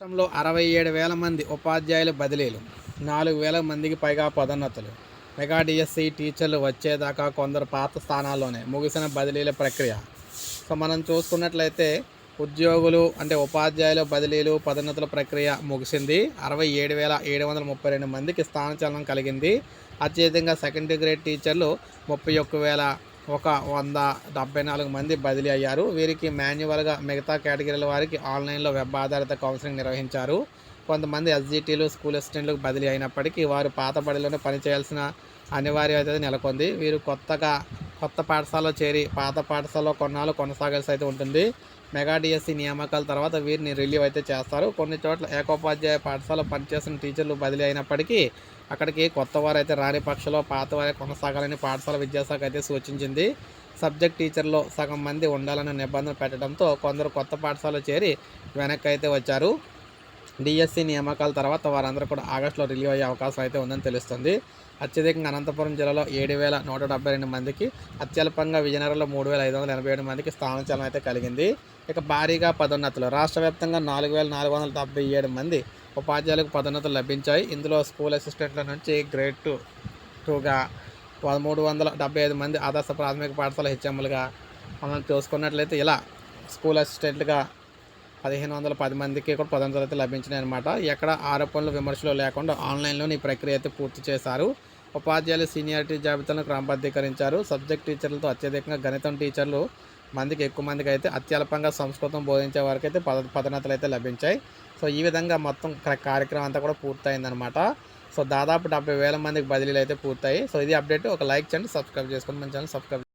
రాష్ట్రంలో అరవై ఏడు వేల మంది ఉపాధ్యాయులు బదిలీలు నాలుగు వేల మందికి పైగా పదోన్నతులు. మెగా డిఎస్సి టీచర్లు వచ్చేదాకా కొందరు పాత స్థానాల్లోనే ముగిసిన బదిలీల ప్రక్రియ. సో మనం చూసుకున్నట్లయితే ఉద్యోగులు అంటే ఉపాధ్యాయులు బదిలీలు పదోన్నతుల ప్రక్రియ ముగిసింది. అరవై ఏడు వేల ఏడు వందల ముప్పై రెండు మందికి స్థానచలనం కలిగింది. అత్యధికంగా సెకండ్ గ్రేడ్ టీచర్లు ముప్పై ఒక్క వేల ఒక వంద డెబ్బై నాలుగు మంది బదిలీ అయ్యారు. వీరికి మాన్యువల్గా మిగతా కేటగిరీల వారికి ఆన్లైన్లో వెబ్ ఆధారిత కౌన్సిలింగ్ నిర్వహించారు. కొంతమంది ఎస్జిటీలు స్కూల్ అసిస్టెంట్లకు బదిలీ అయినప్పటికీ వారు పాత బడిలోనే పనిచేయాల్సిన అనివార్యత నెలకొంది. వీరు కొత్తగా కొత్త పాఠశాలలో చేరి పాత పాఠశాలలో కొన్నాళ్ళు కొనసాగాల్సి అయితే ఉంటుంది. మెగా డిఎస్సి నియామకాల తర్వాత వీరిని రిలీవ్ అయితే చేస్తారు. కొన్ని చోట్ల ఏకోపాధ్యాయ పాఠశాల పనిచేసిన టీచర్లు బదిలీ అయినప్పటికీ అక్కడికి కొత్త వారు అయితే రాని పక్షంలో పాత వారే కొనసాగాలని పాఠశాల విద్యాశాఖ అయితే సూచించింది. సబ్జెక్ట్ టీచర్లో సగం మంది ఉండాలన్న నిబంధన పెట్టడంతో కొందరు కొత్త పాఠశాలలో చేరి వెనక్కి అయితే వచ్చారు. డిఎస్సి నియామకాల తర్వాత వారందరూ కూడా ఆగస్టులో రిలీవ్ అయ్యే అవకాశం అయితే ఉందని తెలుస్తుంది. అత్యధికంగా అనంతపురం జిల్లాలో ఏడు వేల నూట డెబ్బై రెండు మందికి అత్యల్పంగా విజయనగరంలో మూడు వేల ఐదు వందల ఎనభై ఏడు మందికి స్థానచలనం అయితే కలిగింది. ఇక భారీగా పదోన్నతులు రాష్ట్ర వ్యాప్తంగా నాలుగు వేల నాలుగు వందల డెబ్బై ఏడు మంది ఉపాధ్యాయులకు పదోన్నతులు లభించాయి. ఇందులో స్కూల్ అసిస్టెంట్ల నుంచి గ్రేడ్ టూ టూగా పదమూడు వందల డెబ్బై ఐదు మంది ఆదర్శ ప్రాథమిక పాఠశాల హెచ్ఎంలుగా మనం చూసుకున్నట్లయితే ఇలా స్కూల్ అసిస్టెంట్లుగా పదిహేను వందల పది మందికి కూడా పదోన్నతులు అయితే లభించినాయి అనమాట ఎక్కడ ఆరోపణలు విమర్శలు లేకుండా ఆన్లైన్లో ఈ ప్రక్రియ అయితే పూర్తి చేశారు. ఉపాధ్యాయులు సీనియారిటీ జాబితాను క్రమబద్ధీకరించారు. సబ్జెక్ట్ టీచర్లతో అత్యధికంగా గణితం టీచర్లు మందికి ఎక్కువ మందికి అయితే అత్యల్పంగా సంస్కృతం బోధించే వారికి అయితే పద పదోన్నతులు అయితే లభించాయి. సో ఈ విధంగా మొత్తం కార్యక్రమం అంతా కూడా పూర్తయిందనమాట సో దాదాపు డెబ్బై వేల మందికి బదిలీలు అయితే పూర్తయి సో ఇది అప్డేట్. ఒక లైక్ చేయండి సబ్స్క్రైబ్ చేసుకోండి. మన ఛానల్ సబ్స్క్రైబ్